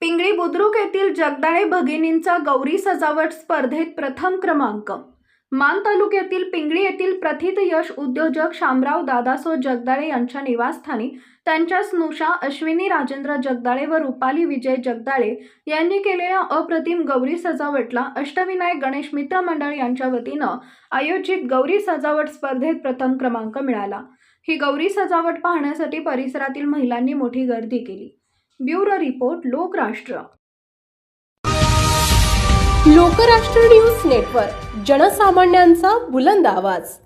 पिंगळी बुद्रुक येथील जगदाळे भगिनींचा गौरी सजावट स्पर्धेत प्रथम क्रमांक. मान तालुक्यातील पिंगळी येथील प्रथित यश उद्योजक शामराव दादासो जगदाळे यांच्या निवासस्थानी त्यांच्या स्नुषा अश्विनी राजेंद्र जगदाळे व रुपाली विजय जगदाळे यांनी केलेल्या अप्रतिम गौरी सजावटला अष्टविनायक गणेश मित्र मंडळ यांच्या वतीनं आयोजित गौरी सजावट स्पर्धेत प्रथम क्रमांक मिळाला. ही गौरी सजावट पाहण्यासाठी परिसरातील महिलांनी मोठी गर्दी केली. Bureau report Lokrashtra. Lokrashtra news network जनसामान्यांचा बुलंद आवाज.